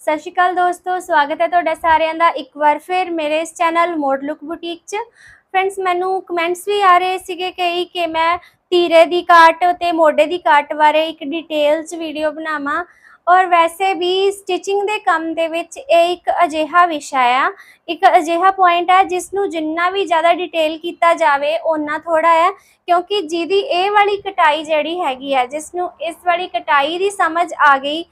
ਸਤਿ ਸ਼੍ਰੀ ਅਕਾਲ ਦੋਸਤੋ, ਸਵਾਗਤ ਹੈ ਤੁਹਾਡਾ ਸਾਰਿਆਂ ਦਾ ਇੱਕ ਵਾਰ ਫਿਰ ਮੇਰੇ ਇਸ ਚੈਨਲ ਮੋਡ ਲੁੱਕ ਬੁਟੀਕ 'ਚ। ਫਰੈਂਡਸ ਮੈਨੂੰ ਕਮੈਂਟਸ ਵੀ ਆ ਰਹੇ ਸੀਗੇ ਕਈ ਕਿ ਮੈਂ ਤੀਰੇ ਦੀ ਕਾਟ ਤੇ ਮੋਢੇ ਦੀ ਕਾਟ ਬਾਰੇ ਇੱਕ ਡਿਟੇਲ 'ਚ ਵੀਡੀਓ ਬਣਾਵਾਂ। ਔਰ ਵੈਸੇ ਵੀ ਸਟਿਚਿੰਗ ਦੇ ਕੰਮ ਦੇ ਵਿੱਚ ਇਹ ਇੱਕ ਅਜਿਹਾ ਵਿਸ਼ਾ ਆ, ਇੱਕ ਅਜਿਹਾ ਪੁਆਇੰਟ ਆ ਜਿਸ ਨੂੰ ਜਿੰਨਾ ਵੀ ਜ਼ਿਆਦਾ ਡਿਟੇਲ ਕੀਤਾ ਜਾਵੇ, ਓਨਾ ਥੋੜਾ ਹੈ ਕਿਉਂਕਿ ਜਿਹਦੀ ਇਹ ਵਾਲੀ ਕਟਾਈ ਜਿਹੜੀ ਹੈਗੀ ਹੈ ਜਿਸ ਨੂੰ ਇਸ ਵਾਲੀ ਕਟਾਈ ਦੀ ਸਮਝ ਆ ਗਈ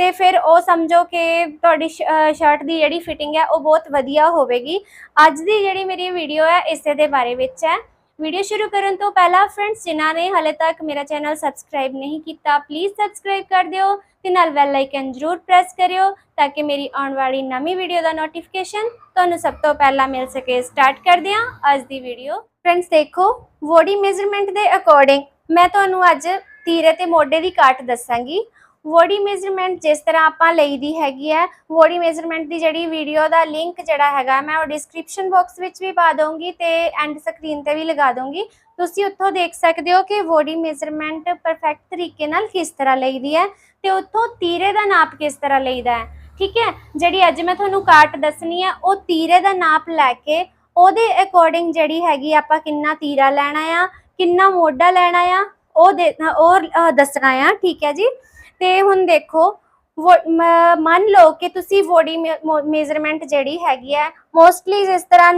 ਤੇ ਫਿਰ ਉਹ ਸਮਝੋ ਕਿ ਤੁਹਾਡੀ ਸ਼ਰਟ ਦੀ ਜਿਹੜੀ ਫਿਟਿੰਗ ਹੈ, ਉਹ ਬਹੁਤ ਵਧੀਆ ਹੋਵੇਗੀ। ਅੱਜ ਦੀ ਜਿਹੜੀ ਮੇਰੀ ਵੀਡੀਓ ਹੈ, ਇਸੇ ਦੇ ਬਾਰੇ ਵਿੱਚ ਹੈ। ਵੀਡੀਓ ਸ਼ੁਰੂ ਕਰਨ ਤੋਂ ਪਹਿਲਾਂ ਫਰੈਂਡਸ ਜਿਨ੍ਹਾਂ ਨੇ ਹਲੇ ਤੱਕ ਮੇਰਾ ਚੈਨਲ ਸਬਸਕ੍ਰਾਈਬ ਨਹੀਂ ਕੀਤਾ ਪਲੀਜ਼ ਸਬਸਕ੍ਰਾਈਬ ਕਰ ਦਿਓ ਤੇ ਨਾਲ ਬੈਲ ਆਈਕਨ ਜ਼ਰੂਰ ਪ੍ਰੈਸ ਕਰਿਓ ਤਾਂ ਕਿ ਮੇਰੀ ਆਉਣ ਵਾਲੀ ਨਵੀਂ ਵੀਡੀਓ ਦਾ ਨੋਟੀਫਿਕੇਸ਼ਨ ਤੁਹਾਨੂੰ ਸਭ ਤੋਂ ਪਹਿਲਾਂ ਮਿਲ ਸਕੇ। ਸਟਾਰਟ ਕਰਦੇ ਹਾਂ ਅੱਜ ਦੀ ਵੀਡੀਓ ਫਰੈਂਡਸ ਦੇਖੋ ਬੋਡੀ ਮੇਜ਼ਰਮੈਂਟ ਦੇ ਅਕੋਰਡਿੰਗ ਮੈਂ ਤੁਹਾਨੂੰ ਅੱਜ ਤੀਰੇ ਤੇ ਮੋਢੇ ਦੀ ਕਾਟ ਦੱਸਾਂਗੀ। ਬੋਡੀ ਮੇਜ਼ਰਮੈਂਟ ਜਿਸ ਤਰ੍ਹਾਂ ਆਪਾਂ ਲਈ ਦੀ ਹੈਗੀ ਹੈ ਬੋਡੀ ਮੇਜ਼ਰਮੈਂਟ ਦੀ ਜਿਹੜੀ ਵੀਡੀਓ ਦਾ ਲਿੰਕ ਜਿਹੜਾ ਹੈਗਾ, ਮੈਂ ਉਹ ਡਿਸਕ੍ਰਿਪਸ਼ਨ ਬਾਕਸ ਵਿੱਚ ਵੀ ਪਾ ਦਊਂਗੀ ਤੇ ਐਂਡ ਸਕਰੀਨ ਤੇ ਵੀ ਲਗਾ ਦਊਂਗੀ। ਤੁਸੀਂ ਉੱਥੋਂ ਦੇਖ ਸਕਦੇ ਹੋ ਕਿ ਬੋਡੀ ਮੇਜ਼ਰਮੈਂਟ ਪਰਫੈਕਟ ਤਰੀਕੇ ਨਾਲ ਕਿਸ ਤਰ੍ਹਾਂ ਲਈ ਦੀ ਹੈ ਤੇ ਉੱਥੋਂ ਤੀਰੇ ਦਾ ਨਾਪ ਕਿਸ ਤਰ੍ਹਾਂ ਲਈਦਾ ਹੈ। ਠੀਕ ਹੈ? ਜਿਹੜੀ ਅੱਜ ਮੈਂ ਤੁਹਾਨੂੰ ਕਾਟ ਦੱਸਣੀ ਹੈ ਉਹ ਤੀਰੇ ਦਾ ਨਾਪ ਲੈ ਕੇ ਉਹਦੇ ਅਕੋਰਡਿੰਗ ਜਿਹੜੀ ਹੈਗੀ ਆਪਾਂ ਕਿੰਨਾ ਤੀਰਾ ਲੈਣਾ ਆ, ਕਿੰਨਾ ਮੋਢਾ ਲੈਣਾ ਆ, ਉਹ ਦੇ, ਉਹ ਦੱਸਣਾ ਆ। ਠੀਕ ਹੈ ਜੀ? ਤੇ ਹੁਣ ਦੇਖੋ, ਵੋ- ਮੰਨ ਲਓ ਕਿ ਤੁਸੀਂ ਬੋਡੀ ਮੇਜ਼ਰਮੈਂਟ ਜਿਹੜੀ ਹੈਗੀ ਹੈ ਮੋਸਟਲੀ ਜਿਸ ਤਰ੍ਹਾਂ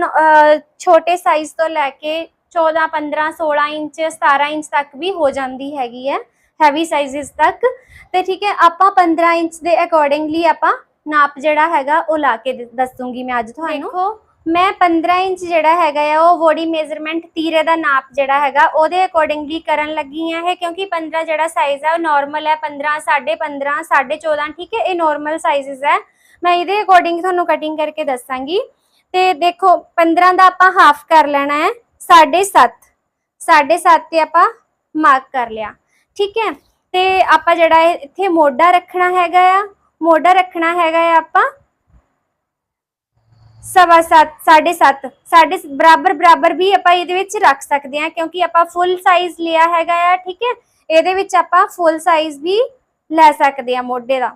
ਛੋਟੇ ਸਾਈਜ਼ ਤੋਂ ਲੈ ਕੇ 14 15 16 ਇੰਚ 17 ਇੰਚ ਤੱਕ ਵੀ ਹੋ ਜਾਂਦੀ ਹੈਗੀ ਹੈ ਹੈਵੀ ਸਾਈਜ਼ਸ ਤੱਕ। ਤੇ ਠੀਕ ਹੈ, ਆਪਾਂ 15 ਇੰਚ ਦੇ ਅਕੋਰਡਿੰਗਲੀ ਆਪਾਂ ਨਾਪ ਜਿਹੜਾ ਹੈਗਾ ਉਹ ਲਾ ਕੇ ਦ- ਦੱਸੂਗੀ ਮੈਂ ਅੱਜ ਤੁਹਾਨੂੰ। ਦੇਖੋ ਮੈਂ 15 ਇੰਚ ਜਿਹੜਾ ਹੈਗਾ ਆ, ਉਹ ਬੋਡੀ ਮੇਜ਼ਰਮੈਂਟ ਤੀਰੇ ਦਾ ਨਾਪ ਜਿਹੜਾ ਹੈਗਾ, ਉਹਦੇ ਅਕੋਰਡਿੰਗਲੀ ਕਰਨ ਲੱਗੀ ਹਾਂ ਇਹ, ਕਿਉਂਕਿ 15 ਜਿਹੜਾ ਸਾਈਜ਼ ਹੈ ਉਹ ਨਾਰਮਲ ਹੈ 15 15.5 14.5 ਠੀਕ ਹੈ, ਇਹ ਨਾਰਮਲ ਸਾਈਜ਼ਸ ਹੈ ਮੈਂ ਇਹਦੇ ਅਕੋਰਡਿੰਗ ਤੁਹਾਨੂੰ ਕਟਿੰਗ ਕਰਕੇ ਦੱਸਾਂਗੀ। ਤੇ ਦੇਖੋ 15 ਦਾ ਆਪਾਂ ਹਾਫ ਕਰ ਲੈਣਾ ਹੈ 7.5 7.5 ਤੇ ਆਪਾਂ ਮਾਰਕ ਕਰ ਲਿਆ, ਠੀਕ ਹੈ। ਤੇ ਆਪਾਂ ਜਿਹੜਾ ਇਹ ਇੱਥੇ ਮੋਢਾ ਰੱਖਣਾ ਹੈਗਾ ਆ, ਮੋਢਾ ਰੱਖਣਾ ਹੈਗਾ ਆ ਆਪਾਂ ਸਵਾ ਸੱਤ, ਸਾਢੇ ਸੱਤ ਸਾਡੇ ਬਰਾਬਰ ਬਰਾਬਰ ਵੀ ਆਪਾਂ ਇਹਦੇ ਵਿੱਚ ਰੱਖ ਸਕਦੇ ਹਾਂ, ਕਿਉਂਕਿ ਆਪਾਂ ਫੁੱਲ ਸਾਈਜ਼ ਲਿਆ ਹੈਗਾ ਆ, ਠੀਕ ਹੈ? ਇਹਦੇ ਵਿੱਚ ਆਪਾਂ ਫੁੱਲ ਸਾਈਜ਼ ਵੀ ਲੈ ਸਕਦੇ ਆ ਮੋਢੇ ਦਾ।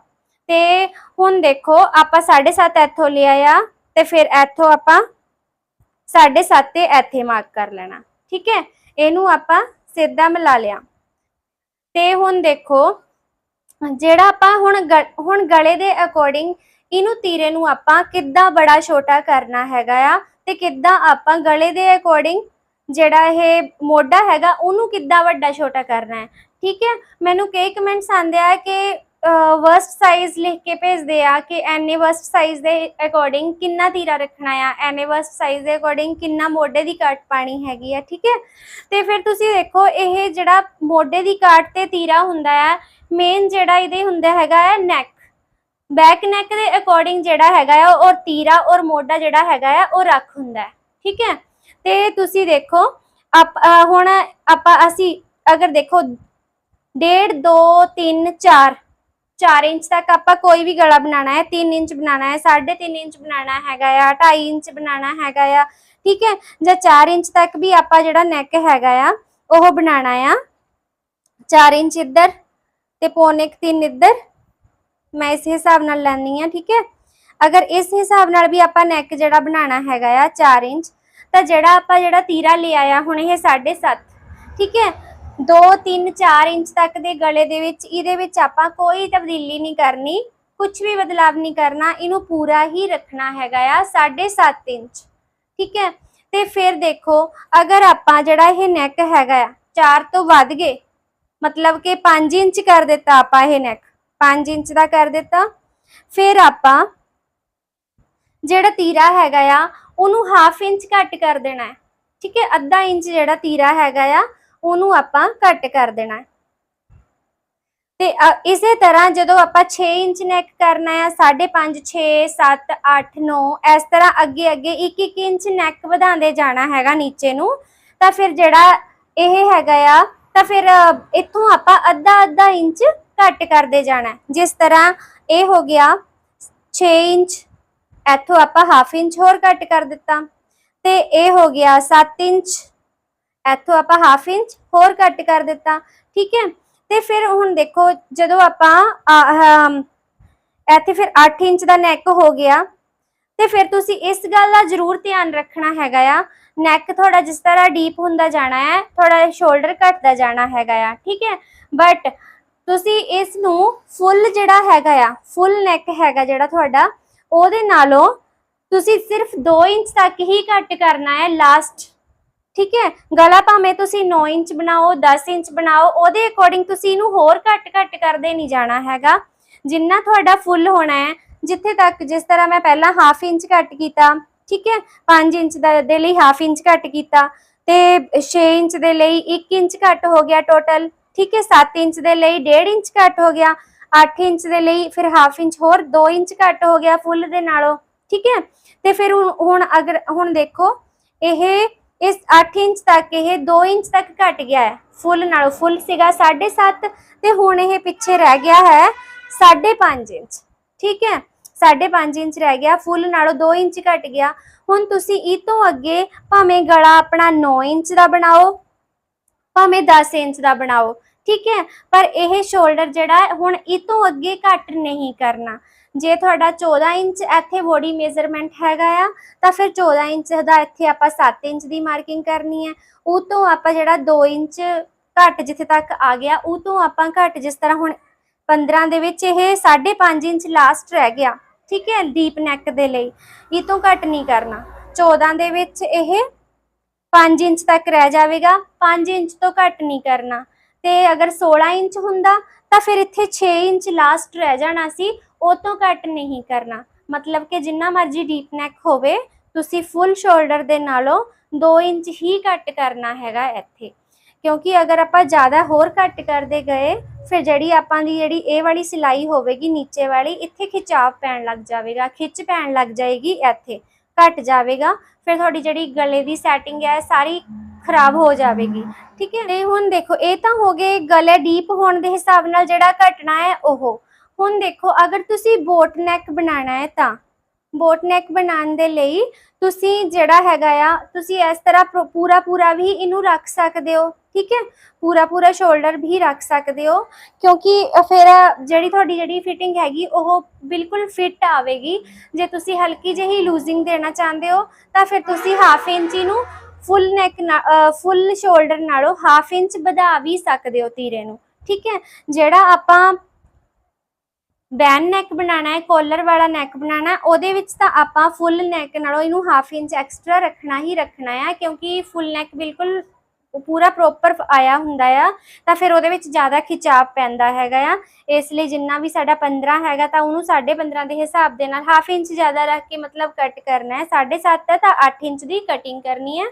ਤੇ ਹੁਣ ਦੇਖੋ, ਆਪਾਂ ਸਾਢੇ ਸੱਤ ਇੱਥੋਂ ਲਿਆ ਆ, ਤੇ ਫਿਰ ਇੱਥੋਂ ਆਪਾਂ ਸਾਢੇ ਸੱਤ ਤੇ ਇੱਥੇ ਮਾਰਕ ਕਰ ਲੈਣਾ, ਠੀਕ ਹੈ? ਇਹਨੂੰ ਆਪਾਂ ਸਿੱਧਾ ਮਿਲਾ ਲਿਆ। ਤੇ ਹੁਣ ਦੇਖੋ, ਜਿਹੜਾ ਆਪਾਂ ਹੁਣ ਗ- ਹੁਣ ਗਲੇ ਦੇ ਅਕੋਰਡਿੰਗ ਇਹਨੂੰ ਤੀਰੇ ਨੂੰ ਆਪਾਂ ਕਿੱਦਾਂ ਬੜਾ ਛੋਟਾ ਕਰਨਾ ਹੈਗਾ ਆ ਤੇ ਕਿੱਦਾਂ ਆਪਾਂ ਗਲੇ ਦੇ ਅਕੋਰਡਿੰਗ ਜਿਹੜਾ ਇਹ ਮੋਢਾ ਹੈਗਾ ਉਹਨੂੰ ਕਿੱਦਾਂ ਵੱਡਾ ਛੋਟਾ ਕਰਨਾ ਹੈ। ਠੀਕ ਹੈ? ਮੈਨੂੰ ਕਈ ਕਮੈਂਟਸ ਆਉਂਦੇ ਆ ਕਿ ਵਰਸਟ ਸਾਈਜ਼ ਲਿਖ ਕੇ ਭੇਜਦੇ ਆ ਕਿ ਐਨੇ ਵਰਸਟ ਸਾਈਜ਼ ਦੇ ਅਕੋਰਡਿੰਗ ਕਿੰਨਾ ਤੀਰਾ ਰੱਖਣਾ ਆ, ਐਨੇ ਵਰਸਟ ਸਾਈਜ਼ ਦੇ ਅਕੋਰਡਿੰਗ ਕਿੰਨਾ ਮੋਢੇ ਦੀ ਕਾਟ ਪਾਣੀ ਹੈਗੀ ਆ, ਠੀਕ ਹੈ? ਤੇ ਫਿਰ ਤੁਸੀਂ ਦੇਖੋ, ਇਹ ਜਿਹੜਾ ਮੋਢੇ ਦੀ ਕਾਟ ਤੇ ਤੀਰਾ ਹੁੰਦਾ ਆ ਮੇਨ ਜਿਹੜਾ ਇਹਦੇ ਹੁੰਦਾ ਹੈਗਾ ਹੈ ਨੈਕ ਬੈਕ ਨੈਕ ਦੇ ਅਕੋਰਡਿੰਗ ਜਿਹੜਾ ਹੈਗਾ ਆ, ਔਰ ਤੀਰਾ ਔਰ ਮੋਢਾ ਜਿਹੜਾ ਹੈਗਾ ਆ, ਉਹ ਰੱਖ ਹੁੰਦਾ ਠੀਕ ਹੈ? ਤੇ ਤੁਸੀਂ ਦੇਖੋ, ਆਪ ਹੁਣ ਆਪਾਂ, ਅਸੀਂ ਅਗਰ ਦੇਖੋ 1.5 2 3 4 4 ਇੰਚ ਤੱਕ ਆਪਾਂ ਕੋਈ ਵੀ ਗਲਾ ਬਣਾਉਣਾ ਹੈ 3 ਇੰਚ ਬਣਾਉਣਾ ਹੈ 3.5 ਇੰਚ ਬਣਾਉਣਾ ਹੈਗਾ ਆ 2.5 ਇੰਚ ਬਣਾਉਣਾ ਹੈਗਾ ਆ, ਠੀਕ ਹੈ? ਜਾਂ 4 ਇੰਚ ਤੱਕ ਵੀ ਆਪਾਂ ਜਿਹੜਾ ਨੈਕ ਹੈਗਾ ਆ, ਉਹ ਬਣਾਉਣਾ ਆ। 4 ਇੰਚ ਇੱਧਰ ਤੇ ਪੌਣੇ 3 ਇੱਧਰ ਮੈਂ ਇਸ ਹਿਸਾਬ ਨਾਲ ਲੈਣੀ ਆ ਠੀਕ ਹੈ? ਅਗਰ ਇਸ ਹਿਸਾਬ ਨਾਲ ਵੀ ਆਪਾਂ ਨੈਕ ਜਿਹੜਾ ਬਣਾਉਣਾ ਹੈਗਾ ਆ 4 ਇੰਚ, ਤਾਂ ਜਿਹੜਾ ਆਪਾਂ ਜਿਹੜਾ ਤੀਰਾ ਲਿਆ ਆ ਹੁਣ ਇਹ 7.5 ਠੀਕ ਹੈ? 2 3 4 ਇੰਚ ਤੱਕ ਦੇ ਗਲੇ ਦੇ ਵਿੱਚ, ਇਹਦੇ ਵਿੱਚ ਆਪਾਂ ਕੋਈ ਤਬਦੀਲੀ ਨਹੀਂ ਕਰਨੀ ਕੁਝ ਵੀ ਬਦਲਾਵ ਨਹੀਂ ਕਰਨਾ, ਇਹਨੂੰ ਪੂਰਾ ਹੀ ਰੱਖਣਾ ਹੈਗਾ ਆ 7.5 ਇੰਚ, ਠੀਕ ਹੈ? ਤੇ ਫਿਰ ਦੇਖੋ, ਅਗਰ ਆਪਾਂ ਜਿਹੜਾ ਇਹ ਨੈਕ ਹੈਗਾ ਆ 4 ਤੋਂ ਵੱਧ ਗਏ, ਮਤਲਬ ਕਿ 5 ਇੰਚ ਕਰ ਦਿੱਤਾ ਆਪਾਂ ਇਹ ਨੈਕ 5 ਇੰਚ ਦਾ ਕਰ ਦਿੱਤਾ। ਫਿਰ ਆਪਾਂ ਜਿਹੜਾ ਤੀਰਾ ਹੈਗਾ ਆ, ਉਹਨੂੰ ਹਾਫ ਇੰਚ ਘੱਟ ਕਰ ਦੇਣਾ ਹੈ। ਠੀਕ ਹੈ? ਅੱਧਾ ਇੰਚ ਜਿਹੜਾ ਤੀਰਾ ਹੈਗਾ ਆ, ਉਹਨੂੰ ਆਪਾਂ ਘੱਟ ਕਰ ਦੇਣਾ ਹੈ। ਤੇ ਇਸੇ ਤਰ੍ਹਾਂ ਜਦੋਂ ਆਪਾਂ 6 ਇੰਚ ਨੈਕ ਕਰਨਾ ਹੈ 5.5 6 7 8 9 ਇਸ ਤਰ੍ਹਾਂ ਅੱਗੇ ਅੱਗੇ 1 1 ਇੰਚ ਨੈਕ ਵਧਾਉਂਦੇ ਜਾਣਾ ਹੈਗਾ ਨੀਚੇ ਨੂੰ, ਤਾਂ ਫਿਰ ਜਿਹੜਾ ਇਹ ਹੈਗਾ ਆ, ਤਾਂ ਫਿਰ ਇੱਥੋਂ ਆਪਾਂ ਅੱਧਾ ਅੱਧਾ ਇੰਚ ਘੱਟ ਕਰਦੇ ਜਾਣਾ ਜਿਸ ਤਰ੍ਹਾਂ ਇਹ ਹੋ ਗਿਆ 6 ਇੰਚ, ਇੱਥੋਂ ਆਪਾਂ ਹਾਫ ਇੰਚ ਹੋਰ ਘੱਟ ਕਰ ਦਿੱਤਾ। ਤੇ ਇਹ ਹੋ ਗਿਆ 7 ਇੰਚ, ਇੱਥੋਂ ਆਪਾਂ ਹਾਫ ਇੰਚ ਹੋਰ ਘੱਟ ਕਰ ਦਿੱਤਾ। ਠੀਕ ਹੈ? ਤੇ ਫਿਰ ਹੁਣ ਦੇਖੋ, ਜਦੋਂ ਆਪਾਂ ਇੱਥੇ ਫਿਰ 8 ਇੰਚ ਦਾ ਨੈਕ ਹੋ ਗਿਆ। ਤੇ ਫਿਰ ਤੁਸੀਂ ਇਸ ਗੱਲ ਦਾ ਜ਼ਰੂਰ ਧਿਆਨ ਰੱਖਣਾ ਹੈਗਾ ਆ। ਨੈਕ ਥੋੜਾ ਜਿਸ ਤਰ੍ਹਾਂ ਡੀਪ ਹੁੰਦਾ ਜਾਣਾ ਹੈ ਥੋੜਾ ਸ਼ੋਲਡਰ ਘਟਦਾ ਜਾਣਾ ਹੈਗਾ ਆ। ਠੀਕ ਹੈ? ਬਟ ਤੁਸੀਂ ਇਸ ਨੂੰ ਫੁੱਲ ਜਿਹੜਾ ਹੈਗਾ ਆ, ਫੁੱਲ ਨੈਕ ਹੈਗਾ ਜਿਹੜਾ ਤੁਹਾਡਾ, ਉਹਦੇ ਨਾਲੋਂ ਤੁਸੀਂ ਸਿਰਫ 2 ਇੰਚ ਤੱਕ ਹੀ ਕੱਟ ਕਰਨਾ ਹੈ ਲਾਸਟ ਠੀਕ ਹੈ? ਗਲਾ ਭਾਵੇਂ ਤੁਸੀਂ 9 ਇੰਚ ਬਣਾਓ 10 ਇੰਚ ਬਣਾਓ, ਉਹਦੇ ਅਕੋਰਡਿੰਗ ਤੁਸੀਂ ਇਹਨੂੰ ਹੋਰ ਘੱਟ ਘੱਟ ਕਰਦੇ ਨਹੀਂ ਜਾਣਾ ਹੈਗਾ। ਜਿੰਨਾ ਤੁਹਾਡਾ ਫੁੱਲ ਹੋਣਾ ਹੈ, ਜਿੱਥੇ ਤੱਕ ਜਿਸ ਤਰ੍ਹਾਂ ਮੈਂ ਪਹਿਲਾਂ ਹਾਫ ਇੰਚ ਕੱਟ ਕੀਤਾ, ਠੀਕ ਹੈ? 5 ਇੰਚ ਦੇ ਲਈ ਹਾਫ ਇੰਚ ਘੱਟ ਕੀਤਾ, ਤੇ 6 ਇੰਚ ਦੇ ਲਈ 1 ਇੰਚ ਘੱਟ ਹੋ ਗਿਆ ਟੋਟਲ ਠੀਕ ਹੈ 7 ਇੰਚ ਦੇ ਲਈ 1.5 ਇੰਚ ਘੱਟ ਹੋ ਗਿਆ 8 ਇੰਚ ਦੇ ਲਈ ਫਿਰ ਹਾਫ ਇੰਚ ਹੋਰ 2 ਇੰਚ ਘੱਟ ਹੋ ਗਿਆ ਫੁੱਲ ਦੇ ਨਾਲੋਂ, ਠੀਕ ਹੈ। ਤੇ ਫਿਰ ਹੁਣ- ਹੁਣ ਅਗਰ, ਹੁਣ ਦੇਖੋ, ਇਹ, ਇਸ 8 ਇੰਚ ਤੱਕ, ਇਹ 2 ਇੰਚ ਤੱਕ ਘਟ ਗਿਆ ਹੈ, ਫੁੱਲ ਨਾਲੋਂ, ਫੁੱਲ ਸੀਗਾ 7.5 ਤੇ ਹੁਣ ਇਹ ਪਿੱਛੇ ਰਹਿ ਗਿਆ ਹੈ 5.5 ਇੰਚ, ਠੀਕ ਹੈ। 5.5 ਇੰਚ ਰਹਿ ਗਿਆ, ਫੁੱਲ ਨਾਲੋਂ 2 ਇੰਚ ਘਟ ਗਿਆ। ਹੁਣ ਤੁਸੀਂ ਇਹ ਤੋਂ ਅੱਗੇ ਭਾਵੇਂ ਗਲਾ ਆਪਣਾ 9 ਇੰਚ ਦਾ ਬਣਾਓ ਭਾਵੇਂ 10 ਇੰਚ ਦਾ ਬਣਾਓ, ਠੀਕ ਹੈ? ਪਰ ਇਹ ਸ਼ੋਲਡਰ ਜਿਹੜਾ ਹੁਣ ਇਹ ਤੋਂ ਅੱਗੇ ਘੱਟ ਨਹੀਂ ਕਰਨਾ। ਜੇ ਤੁਹਾਡਾ 14 ਇੰਚ ਇੱਥੇ ਬੋਡੀ ਮੇਜ਼ਰਮੈਂਟ ਹੈਗਾ ਆ, ਤਾਂ ਫਿਰ 14 ਇੰਚ ਦਾ ਇੱਥੇ ਆਪਾਂ 7 ਇੰਚ ਦੀ ਮਾਰਕਿੰਗ ਕਰਨੀ ਹੈ। ਉਹ ਤੋਂ ਆਪਾਂ ਜਿਹੜਾ 2 ਇੰਚ ਘੱਟ ਜਿੱਥੇ ਤੱਕ ਆ ਗਿਆ, ਉਹ ਤੋਂ ਆਪਾਂ ਘੱਟ ਜਿਸ ਤਰ੍ਹਾਂ ਹੁਣ 15 ਦੇ ਵਿੱਚ ਇਹ 5.5 ਇੰਚ ਲਾਸਟ ਰਹਿ ਗਿਆ, ਠੀਕ ਹੈ? ਡੀਪ ਨੈਕ ਦੇ ਲਈ, ਇਹ ਤੋਂ ਘੱਟ ਨਹੀਂ ਕਰਨਾ। 14 ਦੇ ਵਿੱਚ ਇਹ 5 ਇੰਚ ਤੱਕ ਰਹਿ ਜਾਵੇਗਾ 5 ਇੰਚ ਤੋਂ ਘੱਟ ਨਹੀਂ ਕਰਨਾ। ਤੇ ਅਗਰ 16 ਇੰਚ ਹੁੰਦਾ, ਤਾਂ ਫਿਰ ਇੱਥੇ 6 ਇੰਚ ਲਾਸਟ ਰਹਿ ਜਾਣਾ ਸੀ, ਉਹ ਤੋਂ ਘੱਟ ਨਹੀਂ ਕਰਨਾ। ਮਤਲਬ ਕਿ ਜਿੰਨਾ ਮਰਜ਼ੀ ਡੀਪ ਨੈਕ ਹੋਵੇ, ਤੁਸੀਂ ਫੁੱਲ ਸ਼ੋਲਡਰ ਦੇ ਨਾਲੋਂ 2 ਇੰਚ ਹੀ ਘੱਟ ਕਰਨਾ ਹੈਗਾ ਇੱਥੇ। ਕਿਉਂਕਿ ਅਗਰ ਆਪਾਂ ਜ਼ਿਆਦਾ ਹੋਰ ਘੱਟ ਕਰਦੇ ਗਏ, ਫਿਰ ਜਿਹੜੀ ਆਪਾਂ ਦੀ ਜਿਹੜੀ ਇਹ ਵਾਲੀ ਸਿਲਾਈ ਹੋਵੇਗੀ, ਨੀਚੇ ਵਾਲੀ, ਇੱਥੇ ਖਿਚਾਵ ਪੈਣ ਲੱਗ ਜਾਵੇਗਾ, ਖਿੱਚ ਪੈਣ ਲੱਗ ਜਾਏਗੀ ਇੱਥੇ। ਘਟ ਜਾਵੇਗਾ, ਫਿਰ ਤੁਹਾਡੀ ਜਿਹੜੀ ਗਲੇ ਦੀ ਸੈਟਿੰਗ ਹੈ, ਸਾਰੀ ਖਰਾਬ ਹੋ ਜਾਵੇਗੀ। ਠੀਕ ਹੈ? ਤੇ ਹੁਣ ਦੇਖੋ, ਇਹ ਤਾਂ ਹੋ ਗਏ ਗਲੇ ਡੀਪ ਹੋਣ ਦੇ ਹਿਸਾਬ ਨਾਲ ਜਿਹੜਾ ਘਟਣਾ ਹੈ, ਉਹ। ਹੁਣ ਦੇਖੋ, ਅਗਰ ਤੁਸੀਂ ਬੋਟ ਨੈਕ ਬਣਾਉਣਾ ਹੈ ਤਾਂ ਬੋਟ ਨੈਕ ਬਣਾਉਣ ਦੇ ਲਈ ਤੁਸੀਂ ਜਿਹੜਾ ਹੈਗਾ ਆ, ਤੁਸੀਂ ਇਸ ਤਰ੍ਹਾਂ ਪੂਰਾ ਪੂਰਾ ਵੀ ਇਹਨੂੰ ਰੱਖ ਸਕਦੇ ਹੋ। ਠੀਕ ਹੈ? ਪੂਰਾ ਪੂਰਾ ਸ਼ੋਲਡਰ ਵੀ ਰੱਖ ਸਕਦੇ ਹੋ, ਕਿਉਂਕਿ ਫਿਰ ਜਿਹੜੀ ਤੁਹਾਡੀ ਜਿਹੜੀ ਫਿਟਿੰਗ ਹੈਗੀ, ਉਹ ਬਿਲਕੁਲ ਫਿੱਟ ਆਵੇਗੀ। ਜੇ ਤੁਸੀਂ ਹਲਕੀ ਜਿਹੀ ਲੂਜ਼ਿੰਗ ਦੇਣਾ ਚਾਹੁੰਦੇ ਹੋ, ਤਾਂ ਫਿਰ ਤੁਸੀਂ ਹਾਫ ਇੰਚ ਨੂੰ ਫੁੱਲ ਨੈਕ ਫੁੱਲ ਸ਼ੋਲਡਰ ਨਾਲੋਂ ਹਾਫ ਇੰਚ ਵਧਾ ਵੀ ਸਕਦੇ ਹੋ ਤੀਰੇ ਨੂੰ, ਠੀਕ ਹੈ? ਜਿਹੜਾ ਆਪਾਂ ਬੈਨ ਨੈਕ ਬਣਾਉਣਾ ਹੈ ਕੋਲਰ ਵਾਲਾ ਨੈਕ ਬਣਾਉਣਾ ਉਹਦੇ ਵਿੱਚ ਤਾਂ ਆਪਾਂ ਫੁੱਲ ਨੈਕ ਨਾਲੋਂ ਇਹਨੂੰ ਹਾਫ ਇੰਚ ਐਕਸਟਰਾ ਰੱਖਣਾ ਹੀ ਰੱਖਣਾ ਹੈ, ਕਿਉਂਕਿ ਫੁੱਲ ਨੈਕ ਬਿਲਕੁਲ ਪੂਰਾ ਪ੍ਰੋਪਰ ਆਇਆ ਹੁੰਦਾ ਆ, ਤਾਂ ਫਿਰ ਉਹਦੇ ਵਿੱਚ ਜ਼ਿਆਦਾ ਖਿਚਾਵ ਪੈਂਦਾ ਹੈਗਾ ਆ। ਇਸ ਲਈ ਜਿੰਨਾ ਵੀ ਸਾਡਾ 15 ਹੈਗਾ, ਤਾਂ ਉਹਨੂੰ 15.5 ਦੇ ਹਿਸਾਬ ਦੇ ਨਾਲ ਹਾਫ ਇੰਚ ਜ਼ਿਆਦਾ ਰੱਖ ਕੇ ਮਤਲਬ ਕੱਟ ਕਰਨਾ ਹੈ। 7.5 ਹੈ ਤਾਂ 8 ਇੰਚ ਦੀ ਕਟਿੰਗ ਕਰਨੀ ਹੈ,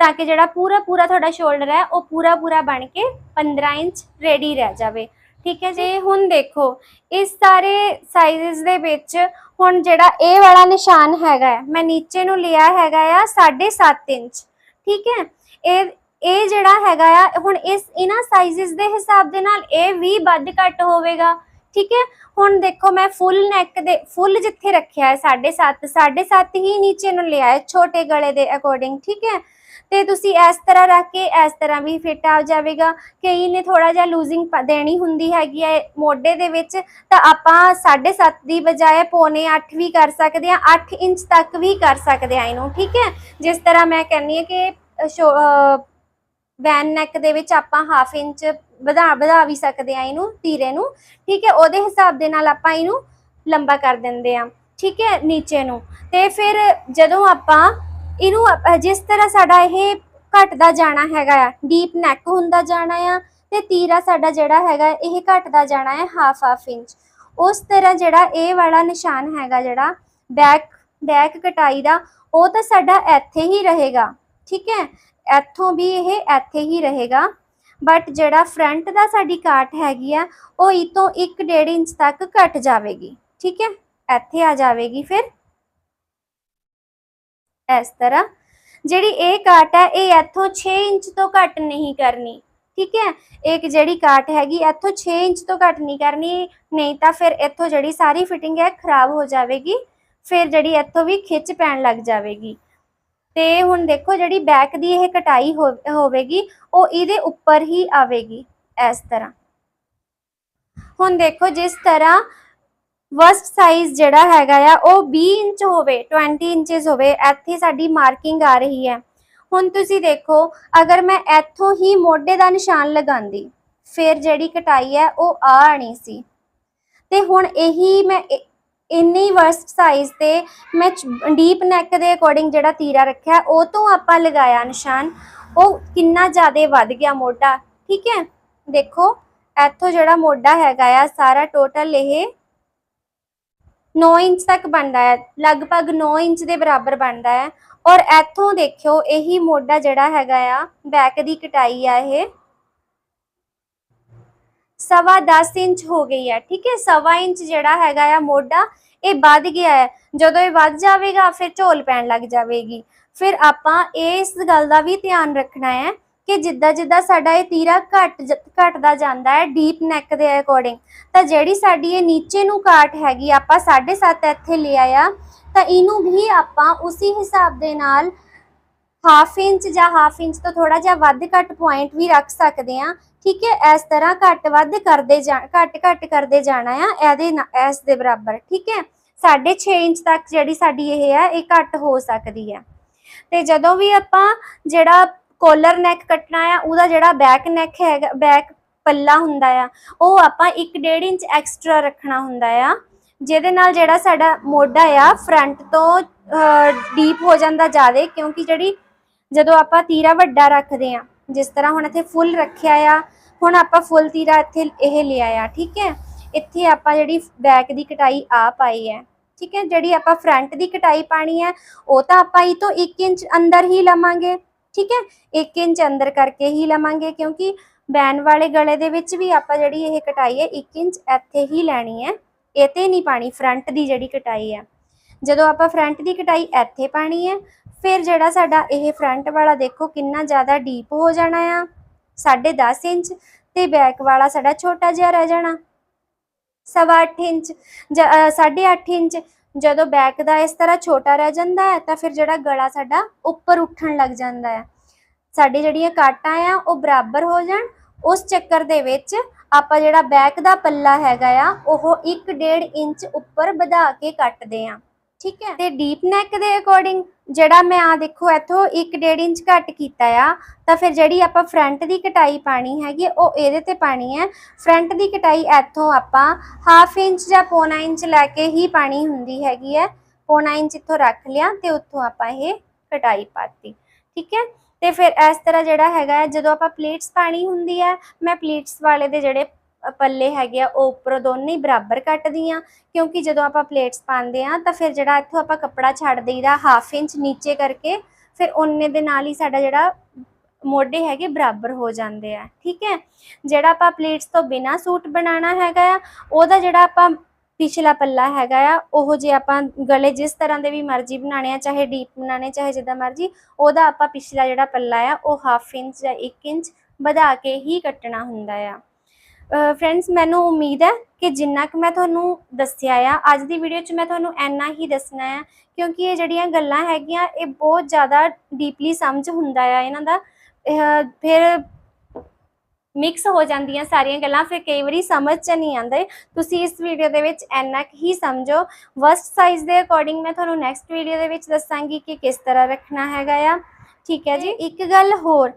ਤਾਂ ਕਿ ਜਿਹੜਾ ਪੂਰਾ ਪੂਰਾ ਤੁਹਾਡਾ ਸ਼ੋਲਡਰ ਹੈ, ਉਹ ਪੂਰਾ ਪੂਰਾ ਬਣ ਕੇ 15 ਇੰਚ ਰੈਡੀ ਰਹਿ ਜਾਵੇ। ਠੀਕ ਹੈ ਜੀ? ਹੁਣ ਦੇਖੋ, ਇਸ ਸਾਰੇ ਸਾਈਜ਼ਸ ਦੇ ਵਿੱਚ ਹੁਣ ਜਿਹੜਾ ਇਹ ਵਾਲਾ ਨਿਸ਼ਾਨ ਹੈਗਾ ਮੈਂ ਨੀਚੇ ਨੂੰ ਲਿਆ ਹੈਗਾ ਆ 7.5 ਇੰਚ ਠੀਕ ਹੈ? ਇਹ ਇਹ ਜਿਹੜਾ ਹੈਗਾ ਆ, ਹੁਣ ਇਸ, ਇਹਨਾਂ ਸਾਈਜ਼ਸ ਦੇ ਹਿਸਾਬ ਦੇ ਨਾਲ ਇਹ ਵੀ ਵੱਧ ਘੱਟ ਹੋਵੇਗਾ, ਠੀਕ ਹੈ? ਹੁਣ ਦੇਖੋ ਮੈਂ ਫੁੱਲ ਨੈਕ ਦੇ ਫੁੱਲ ਜਿੱਥੇ ਰੱਖਿਆ ਹੈ 7.5 7.5 ਹੀ ਨੀਚੇ ਨੂੰ ਲਿਆ ਹੈ, ਛੋਟੇ ਗਲੇ ਦੇ ਅਕੋਰਡਿੰਗ ਠੀਕ ਹੈ? ਤੇ ਤੁਸੀਂ ਇਸ ਤਰ੍ਹਾਂ ਰੱਖ ਕੇ ਇਸ ਤਰ੍ਹਾਂ ਵੀ ਫਿੱਟ ਆ ਜਾਵੇਗਾ। ਕਈ ਨੇ ਥੋੜਾ ਜਿਹਾ ਲੂਜ਼ਿੰਗ ਦੇਣੀ ਹੁੰਦੀ ਹੈਗੀ ਹੈ ਮੋਢੇ ਦੇ ਵਿੱਚ, ਤਾਂ ਆਪਾਂ 7.5 ਦੀ ਬਜਾਏ ਪੌਣੇ 8 ਵੀ ਕਰ ਸਕਦੇ ਹਾਂ 8 ਇੰਚ ਤੱਕ ਵੀ ਕਰ ਸਕਦੇ ਹਾਂ ਇਹਨੂੰ, ਠੀਕ ਹੈ? ਜਿਸ ਤਰ੍ਹਾਂ ਮੈਂ ਕਹਿੰਨੀ ਹੈ ਕਿ ਵੈਨ ਨੈਕ ਦੇ ਵਿੱਚ ਆਪਾਂ ਹਾਫ ਇੰਚ ਵਧਾ ਵਧਾ ਵੀ ਸਕਦੇ ਆ ਇਹਨੂੰ, ਤੀਰੇ ਨੂੰ, ਠੀਕ ਹੈ? ਉਹਦੇ ਹਿਸਾਬ ਦੇ ਨਾਲ ਆਪਾਂ ਇਹਨੂੰ ਲੰਬਾ ਕਰ ਦਿੰਦੇ ਆ ਠੀਕ ਹੈ? ਨੀਚੇ ਨੂੰ। ਤੇ ਫਿਰ ਜਦੋਂ ਆਪਾਂ ਇਹਨੂੰ ਜਿਸ ਤਰ੍ਹਾਂ ਸਾਡਾ ਇਹ ਘਟਦਾ ਜਾਣਾ ਹੈਗਾ ਆ ਡੀਪ ਨੈਕ ਹੁੰਦਾ ਜਾਣਾ ਆ, ਤੇ ਤੀਰਾ ਸਾਡਾ ਜਿਹੜਾ ਹੈਗਾ, ਇਹ ਘਟਦਾ ਜਾਣਾ ਹੈ ਹਾਫ ਹਾਫ ਇੰਚ ਉਸ ਤਰ੍ਹਾਂ ਜਿਹੜਾ ਇਹ ਵਾਲਾ ਨਿਸ਼ਾਨ ਹੈਗਾ ਜਿਹੜਾ ਬੈਕ ਬੈਕ ਕਟਾਈ ਦਾ, ਉਹ ਤਾਂ ਸਾਡਾ ਇੱਥੇ ਹੀ ਰਹੇਗਾ, ਠੀਕ ਹੈ? ਇੱਥੋਂ ਵੀ ਇਹ ਇੱਥੇ ਹੀ ਰਹੇਗਾ। ਬਟ ਜਿਹੜਾ ਫਰੰਟ ਦਾ ਸਾਡੀ ਕਾਟ ਹੈਗੀ ਆ, ਉਹ ਇਹ ਤੋਂ 1.5 ਇੰਚ ਤੱਕ ਘਟ ਜਾਵੇਗੀ। ਠੀਕ ਹੈ? ਇੱਥੇ ਆ ਜਾਵੇਗੀ ਫਿਰ। ਇਸ ਤਰ੍ਹਾਂ। ਜਿਹੜੀ ਇਹ ਕਾਟ ਹੈ ਇਹ ਇੱਥੋਂ 6 ਇੰਚ ਤੋਂ ਘੱਟ ਨਹੀਂ ਕਰਨੀ। ਠੀਕ ਹੈ? ਇੱਕ ਜਿਹੜੀ ਕਾਟ ਹੈਗੀ, ਇੱਥੋਂ 6 ਇੰਚ ਤੋਂ ਘੱਟ ਨਹੀਂ ਕਰਨੀ। ਨਹੀਂ ਤਾਂ ਫਿਰ ਇੱਥੋਂ ਜਿਹੜੀ ਸਾਰੀ ਫਿਟਿੰਗ ਹੈ ਖਰਾਬ ਹੋ ਜਾਵੇਗੀ। ਫਿਰ ਜਿਹੜੀ ਇੱਥੋਂ ਵੀ ਖਿੱਚ ਪੈਣ ਲੱਗ ਜਾਵੇਗੀ। ਤੇ ਹੁਣ ਦੇਖੋ ਜਿਹੜੀ ਬੈਕ ਦੀ ਇਹ ਕਟਾਈ ਹੋ- ਹੋਵੇਗੀ, ਉਹ ਇਹਦੇ ਉੱਪਰ ਹੀ ਆਵੇਗੀ, ਇਸ ਤਰ੍ਹਾਂ। ਹੁਣ ਦੇਖੋ ਜਿਸ ਤਰ੍ਹਾਂ ਵਸਟ ਸਾਈਜ਼ ਜਿਹੜਾ ਹੈਗਾ ਆ, ਉਹ 20 ਇੰਚ ਹੋਵੇ 20 ਇੰਚਸ ਹੋਵੇ, ਇੱਥੇ ਸਾਡੀ ਮਾਰਕਿੰਗ ਆ ਰਹੀ ਹੈ। ਹੁਣ ਤੁਸੀਂ ਦੇਖੋ, ਅਗਰ ਮੈਂ ਇੱਥੋਂ ਹੀ ਮੋਢੇ ਦਾ ਨਿਸ਼ਾਨ ਲਗਾਉਂਦੀ, ਫਿਰ ਜਿਹੜੀ ਕਟਾਈ ਹੈ, ਉਹ ਆ ਆਣੀ ਸੀ। ਤੇ ਹੁਣ ਇਹੀ ਮੈਂ ਇੰਨੀ ਵਰਸਟ ਸਾਈਜ਼ ਤੇ ਮੈਂ ਡੀਪ ਨੈਕ ਦੇ ਅਕੋਰਡਿੰਗ ਜਿਹੜਾ ਤੀਰਾ ਰੱਖਿਆ, ਉਹ ਤੋਂ ਆਪਾਂ ਲਗਾਇਆ ਨਿਸ਼ਾਨ। ਉਹ ਕਿੰਨਾ ਜ਼ਿਆਦਾ ਵੱਧ ਗਿਆ ਮੋਢਾ। ਠੀਕ ਹੈ? ਦੇਖੋ, ਇੱਥੋਂ ਜਿਹੜਾ ਮੋਢਾ ਹੈਗਾ ਆ, ਸਾਰਾ ਟੋਟਲ ਇਹ 9 ਇੰਚ ਤੱਕ ਬਣਦਾ ਹੈ। ਲਗਭਗ 9 ਇੰਚ ਦੇ ਬਰਾਬਰ ਬਣਦਾ ਹੈ। ਔਰ ਇੱਥੋਂ ਦੇਖਿਓ, ਇਹੀ ਮੋਢਾ ਜਿਹੜਾ ਹੈਗਾ ਆ ਬੈਕ ਦੀ ਕਟਾਈ ਆ ਇਹ। ਸਵਾ 10 ਇੰਚ ਹੋ ਗਈ ਹੈ, ਠੀਕ ਹੈ? ਸਵਾ ਇੰਚ ਜਿਹੜਾ ਹੈਗਾ ਆ ਮੋਢਾ, ਇਹ ਵੱਧ ਗਿਆ ਹੈ। ਜਦੋਂ ਇਹ ਵੱਧ ਜਾਵੇਗਾ, ਫਿਰ ਝੋਲ ਪੈਣ ਲੱਗ ਜਾਵੇਗੀ। ਫਿਰ ਆਪਾਂ ਇਸ ਗੱਲ ਦਾ ਵੀ ਧਿਆਨ ਰੱਖਣਾ ਹੈ ਕਿ ਜਿੱਦਾਂ ਜਿੱਦਾਂ ਸਾਡਾ ਇਹ ਤੀਰਾ ਘਟ ਘਟਦਾ ਜਾਂਦਾ ਹੈ, ਡੀਪ ਨੈਕ ਦੇ ਅਕੋਰਡਿੰਗ, ਤਾਂ ਜਿਹੜੀ ਸਾਡੀ ਇਹ ਨੀਚੇ ਨੂੰ ਕਾਟ ਹੈਗੀ, ਆਪਾਂ 7.5 ਇੱਥੇ ਲੈ ਆਇਆ ਤਾਂ ਇਹਨੂੰ ਵੀ ਆਪਾਂ ਉਸੇ ਹਿਸਾਬ ਦੇ ਨਾਲ ਹਾਫ ਇੰਚ ਜਾਂ ਹਾਫ ਇੰਚ ਤੋਂ ਥੋੜਾ ਜਿਹਾ ਵੱਧ ਘੱਟ ਪੁਆਇੰਟ ਵੀ ਰੱਖ ਸਕਦੇ ਆ ਠੀਕ ਹੈ, ਇਸ ਤਰ੍ਹਾਂ ਘੱਟ ਵੱਧ ਕਰਦੇ ਜਾ, ਘੱਟ ਘੱਟ ਕਰਦੇ ਜਾਣਾ ਆ, ਇਹਦੇ ਇਸ ਦੇ ਬਰਾਬਰ, ਠੀਕ ਹੈ। 6.5 ਇੰਚ ਤੱਕ ਜਿਹੜੀ ਸਾਡੀ ਇਹ ਹੈ ਇਹ ਘੱਟ ਹੋ ਸਕਦੀ ਹੈ ਤੇ ਜਦੋਂ ਵੀ ਆਪਾਂ ਜਿਹੜਾ ਕੋਲਰ ਨੈਕ ਕੱਟਣਾ ਆ, ਉਹਦਾ ਜਿਹੜਾ ਬੈਕ ਨੈਕ ਹੈਗਾ ਬੈਕ ਪੱਲਾ ਹੁੰਦਾ ਆ, ਉਹ ਆਪਾਂ 1.5 ਇੰਚ ਐਕਸਟਰਾ ਰੱਖਣਾ ਹੁੰਦਾ ਆ, ਜਿਹਦੇ ਨਾਲ ਜਿਹੜਾ ਸਾਡਾ ਮੋਢਾ ਆ ਫਰੰਟ ਤੋਂ ਡੀਪ ਹੋ ਜਾਂਦਾ ਜ਼ਿਆਦਾ, ਕਿਉਂਕਿ ਜਿਹੜੀ ਜਦੋਂ ਆਪਾਂ ਤੀਰਾ ਵੱਡਾ ਰੱਖਦੇ ਆ ਜਿਸ ਤਰ੍ਹਾਂ ਹੁਣ ਇੱਥੇ ਫੁੱਲ ਰੱਖਿਆ ਆ, ਹੁਣ ਆਪਾਂ ਫੁੱਲ ਤੀਰਾ ਇੱਥੇ ਇਹ ਲਿਆ ਆ ਠੀਕ ਹੈ? ਇੱਥੇ ਆਪਾਂ ਜਿਹੜੀ ਬੈਕ ਦੀ ਕਟਾਈ ਆ ਪਾਈ ਹੈ, ਠੀਕ ਹੈ? ਜਿਹੜੀ ਆਪਾਂ ਫਰੰਟ ਦੀ ਕਟਾਈ ਪਾਣੀ ਹੈ, ਉਹ ਤਾਂ ਆਪਾਂ ਇਹ ਤੋਂ 1 ਇੰਚ ਅੰਦਰ ਹੀ ਲਵਾਂਗੇ, ਠੀਕ ਹੈ? 1 ਇੰਚ ਅੰਦਰ ਕਰਕੇ ਹੀ ਲਵਾਂਗੇ, ਕਿਉਂਕਿ ਬੈਨ ਵਾਲੇ ਗਲੇ ਦੇ ਵਿੱਚ ਵੀ ਆਪਾਂ ਜਿਹੜੀ ਇਹ ਕਟਾਈ ਹੈ 1 ਇੰਚ ਇੱਥੇ ਹੀ ਲੈਣੀ ਹੈ, ਇਹ ਤੇ ਨਹੀਂ ਪਾਣੀ, ਫਰੰਟ ਦੀ ਜਿਹੜੀ ਕਟਾਈ ਹੈ। ਜਦੋਂ ਆਪਾਂ ਫਰੰਟ ਦੀ ਕਟਾਈ ਇੱਥੇ ਪਾਣੀ ਹੈ ਫਿਰ ਜਿਹੜਾ ਸਾਡਾ ਇਹ ਫਰੰਟ ਵਾਲਾ ਦੇਖੋ ਕਿੰਨਾ ਜ਼ਿਆਦਾ ਡੀਪ ਹੋ ਜਾਣਾ ਆ 10.5 ਇੰਚ ਤੇ ਬੈਕ ਵਾਲਾ ਸਾਡਾ ਛੋਟਾ ਜਿਹਾ ਰਹਿ ਜਾਣਾ। ਸਵਾ ਅੱਠ ਇੰਚ 8.5 ਇੰਚ, ਜਦੋਂ ਬੈਕ ਦਾ ਇਸ ਤਰ੍ਹਾਂ ਛੋਟਾ ਰਹਿ ਜਾਂਦਾ ਹੈ ਤਾਂ ਫਿਰ ਜਿਹੜਾ ਗਲਾ ਸਾਡਾ ਉੱਪਰ ਉੱਠਣ ਲੱਗ ਜਾਂਦਾ ਹੈ। ਸਾਡੀ ਜਿਹੜੀਆਂ ਕਾਟਾਂ ਆ, ਉਹ ਬਰਾਬਰ ਹੋ ਜਾਣ, ਉਸ ਚੱਕਰ ਦੇ ਵਿੱਚ ਆਪਾਂ ਜਿਹੜਾ ਬੈਕ ਦਾ ਪੱਲਾ ਹੈਗਾ ਆ, ਉਹ 1.5 ਇੰਚ ਉੱਪਰ ਵਧਾ ਕੇ ਕੱਟਦੇ ਆ। ਠੀਕ ਹੈ? ਤੇ ਡੀਪ ਨੈਕ ਦੇ ਅਕੋਰਡਿੰਗ ਜਿਹੜਾ ਮੈਂ ਆ ਦੇਖੋ, ਇੱਥੋਂ 1.5 ਇੰਚ ਘੱਟ ਕੀਤਾ ਆ, ਤਾਂ ਫਿਰ ਜਿਹੜੀ ਆਪਾਂ ਫਰੰਟ ਦੀ ਕਟਾਈ ਪਾਣੀ ਹੈਗੀ, ਉਹ ਇਹਦੇ ਤੇ ਪਾਣੀ ਹੈ। ਫਰੰਟ ਦੀ ਕਟਾਈ ਇੱਥੋਂ ਆਪਾਂ ਹਾਫ ਇੰਚ ਜਾਂ ਪੌਣਾ ਇੰਚ ਲੈ ਕੇ ਹੀ ਪਾਣੀ ਹੁੰਦੀ ਹੈਗੀ ਹੈ। ਪੌਣਾ ਇੰਚ ਇੱਥੋਂ ਰੱਖ ਲਿਆ ਤੇ ਉੱਥੋਂ ਆਪਾਂ ਇਹ ਕਟਾਈ ਪਾਤੀ। ਠੀਕ ਹੈ? ਤੇ ਫਿਰ ਇਸ ਤਰ੍ਹਾਂ ਜਿਹੜਾ ਹੈਗਾ ਜਦੋਂ ਆਪਾਂ ਪਲੇਟਸ ਪਾਣੀ ਹੁੰਦੀ ਹੈ, ਮੈਂ ਪਲੇਟਸ ਵਾਲੇ ਦੇ ਜਿਹੜੇ ਪੱਲੇ ਹੈਗੇ ਆ, ਉਹ ਉੱਪਰੋਂ ਦੋਨੇ ਹੀ ਬਰਾਬਰ ਕੱਟਦੀ ਆ ਕਿਉਂਕਿ ਜਦੋਂ ਆਪਾਂ ਪਲੇਟਸ ਪਾਉਂਦੇ ਆ ਤਾਂ ਫਿਰ ਜਿਹੜਾ ਇੱਥੋਂ ਆਪਾਂ ਕੱਪੜਾ ਛੱਡ ਦੇਈਦਾ ਹਾਫ ਇੰਚ ਨੀਚੇ ਕਰਕੇ, ਫਿਰ ਉਹਨੇ ਦੇ ਨਾਲ ਹੀ ਸਾਡਾ ਜਿਹੜਾ ਮੋਢੇ ਹੈਗੇ ਬਰਾਬਰ ਹੋ ਜਾਂਦੇ ਆ, ਠੀਕ ਹੈ? ਜਿਹੜਾ ਆਪਾਂ ਪਲੇਟਸ ਤੋਂ ਬਿਨਾ ਸੂਟ ਬਣਾਉਣਾ ਹੈਗਾ ਆ, ਉਹਦਾ ਜਿਹੜਾ ਆਪਾਂ ਪਿਛਲਾ ਪੱਲਾ ਹੈਗਾ ਆ, ਉਹ ਜੇ ਆਪਾਂ ਗਲੇ ਜਿਸ ਤਰ੍ਹਾਂ ਦੇ ਵੀ ਮਰਜ਼ੀ ਬਣਾਣੇ ਆ, ਚਾਹੇ ਡੀਪ ਬਣਾਣੇ ਚਾਹੇ ਜਿੱਦਾਂ ਮਰਜ਼ੀ, ਉਹਦਾ ਆਪਾਂ ਪਿਛਲਾ ਜਿਹੜਾ ਪੱਲਾ ਆ, ਉਹ ਹਾਫ ਇੰਚ ਜਾਂ 1 ਇੰਚ ਵਧਾ ਕੇ ਹੀ ਕੱਟਣਾ ਹੁੰਦਾ ਆ। ਫਰੈਂਡਸ ਮੈਨੂੰ ਉਮੀਦ ਹੈ ਕਿ ਜਿੰਨਾ ਕੁ ਮੈਂ ਤੁਹਾਨੂੰ ਦੱਸਿਆ ਆ ਅੱਜ ਦੀ ਵੀਡੀਓ 'ਚ ਮੈਂ ਤੁਹਾਨੂੰ ਇੰਨਾ ਹੀ ਦੱਸਣਾ ਆ ਕਿਉਂਕਿ ਇਹ ਜਿਹੜੀਆਂ ਗੱਲਾਂ ਹੈਗੀਆਂ ਇਹ ਬਹੁਤ ਜ਼ਿਆਦਾ ਡੀਪਲੀ ਸਮਝ ਹੁੰਦਾ ਆ ਇਹਨਾਂ ਦਾ। ਫਿਰ ਮਿਕਸ ਹੋ ਜਾਂਦੀਆਂ ਸਾਰੀਆਂ ਗੱਲਾਂ ਫਿਰ ਕਈ ਵਾਰੀ ਸਮਝ ਚ ਨਹੀਂ ਆਉਂਦੇ। ਤੁਸੀਂ ਇਸ ਵੀਡੀਓ ਦੇ ਵਿੱਚ ਇੰਨਾ ਕੁ ਹੀ ਸਮਝੋ। ਵਸਟ ਸਾਈਜ਼ ਦੇ ਅਕੋਰਡਿੰਗ ਮੈਂ ਤੁਹਾਨੂੰ ਨੈਕਸਟ ਵੀਡੀਓ ਦੇ ਵਿੱਚ ਦੱਸਾਂਗੀ ਕਿ ਕਿਸ ਤਰ੍ਹਾਂ ਰੱਖਣਾ ਹੈਗਾ ਆ। ਠੀਕ ਹੈ ਜੀ ਇੱਕ ਗੱਲ ਹੋਰ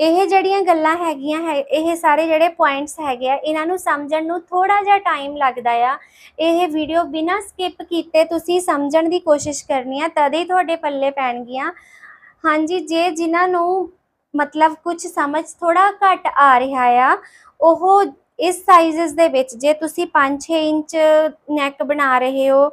ਇਹ ਜਿਹੜੀਆਂ ਗੱਲਾਂ ਹੈਗੀਆਂ ਹੈ, ਇਹ ਸਾਰੇ ਜਿਹੜੇ ਪੁਆਇੰਟਸ ਹੈਗੇ ਆ, ਇਹਨਾਂ ਨੂੰ ਸਮਝਣ ਨੂੰ ਥੋੜਾ ਜਿਹਾ ਟਾਈਮ ਲੱਗਦਾ ਆ। ਇਹ ਵੀਡੀਓ ਬਿਨਾਂ ਸਕਿਪ ਕੀਤੇ ਤੁਸੀਂ ਸਮਝਣ ਦੀ ਕੋਸ਼ਿਸ਼ ਕਰਨੀ ਆ, ਤਦ ਹੀ ਤੁਹਾਡੇ ਪੱਲੇ ਪੈਣਗੀਆਂ। ਹਾਂਜੀ, ਜੇ ਜਿਨ੍ਹਾਂ ਨੂੰ ਮਤਲਬ ਕੁਝ ਸਮਝ ਥੋੜਾ ਘੱਟ ਆ ਰਿਹਾ ਆ, ਉਹ ਇਸ ਸਾਈਜ਼ਸ ਦੇ ਵਿੱਚ, ਜੇ ਤੁਸੀਂ 5-6 ਇੰਚ ਨੈਕ ਬਣਾ ਰਹੇ ਹੋ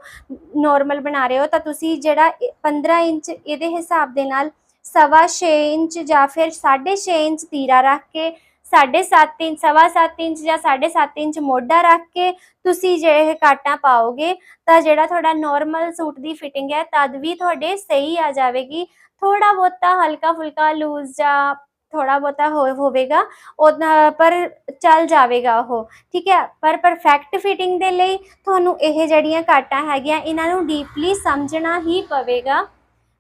ਨਾਰਮਲ ਬਣਾ ਰਹੇ ਹੋ, ਤਾਂ ਤੁਸੀਂ ਜਿਹੜਾ ਇਹ 15 ਇੰਚ ਇਹਦੇ ਹਿਸਾਬ ਦੇ ਨਾਲ ਸਵਾ 6 ਇੰਚ ਜਾਂ ਫਿਰ 6.5 ਇੰਚ ਤੀਰਾ ਰੱਖ ਕੇ 7.5 ਇੰਚ, ਸਵਾ 7 ਇੰਚ ਜਾਂ 7.5 ਇੰਚ ਮੋਢਾ ਰੱਖ ਕੇ ਤੁਸੀਂ ਜੇ ਇਹ ਕਾਟਾਂ ਪਾਓਗੇ, ਤਾਂ ਜਿਹੜਾ ਤੁਹਾਡਾ ਨਾਰਮਲ ਸੂਟ ਦੀ ਫਿਟਿੰਗ ਹੈ, ਤਦ ਵੀ ਤੁਹਾਡੇ ਸਹੀ ਆ ਜਾਵੇਗੀ। ਥੋੜਾ ਬਹੁਤਾ ਹਲਕਾ ਫੁਲਕਾ ਲੂਜ਼ ਜਾਂ ਥੋੜਾ ਬਹੁਤਾ ਹੋ- ਹੋਵੇਗਾ, ਉਹਦਾ ਪਰ ਚੱਲ ਜਾਵੇਗਾ ਉਹ, ਠੀਕ ਹੈ? ਪਰ ਪਰਫੈਕਟ ਫਿਟਿੰਗ ਦੇ ਲਈ ਤੁਹਾਨੂੰ ਇਹ ਜਿਹੜੀਆਂ ਕਾਟਾਂ ਹੈਗੀਆਂ, ਇਹਨਾਂ ਨੂੰ ਡੀਪਲੀ ਸਮਝਣਾ ਹੀ ਪਵੇਗਾ।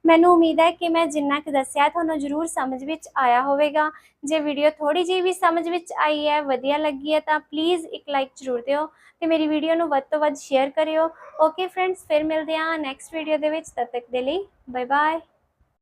ਮੈਨੂੰ ਉਮੀਦ ਹੈ ਕਿ ਮੈਂ ਜਿੰਨਾ ਕੁ ਦੱਸਿਆ ਤੁਹਾਨੂੰ ਜ਼ਰੂਰ ਸਮਝ ਵਿੱਚ ਆਇਆ ਹੋਵੇਗਾ। ਜੇ ਵੀਡੀਓ ਥੋੜੀ ਜਿਹੀ ਵੀ ਸਮਝ ਵਿੱਚ ਆਈ ਹੈ, ਵਧੀਆ ਲੱਗੀ ਹੈ ਤਾਂ ਪਲੀਜ਼ ਇੱਕ ਲਾਈਕ ਜ਼ਰੂਰ ਦਿਓ ਤੇ ਮੇਰੀ ਵੀਡੀਓ ਨੂੰ ਵੱਧ ਤੋਂ ਵੱਧ ਸ਼ੇਅਰ ਕਰਿਓ। ਓਕੇ ਫਰੈਂਡਸ ਫਿਰ ਮਿਲਦੇ ਹਾਂ ਨੈਕਸਟ ਵੀਡੀਓ ਦੇ ਵਿੱਚ। ਤਦ ਤੱਕ ਦੇ ਲਈ ਬਾਏ ਬਾਏ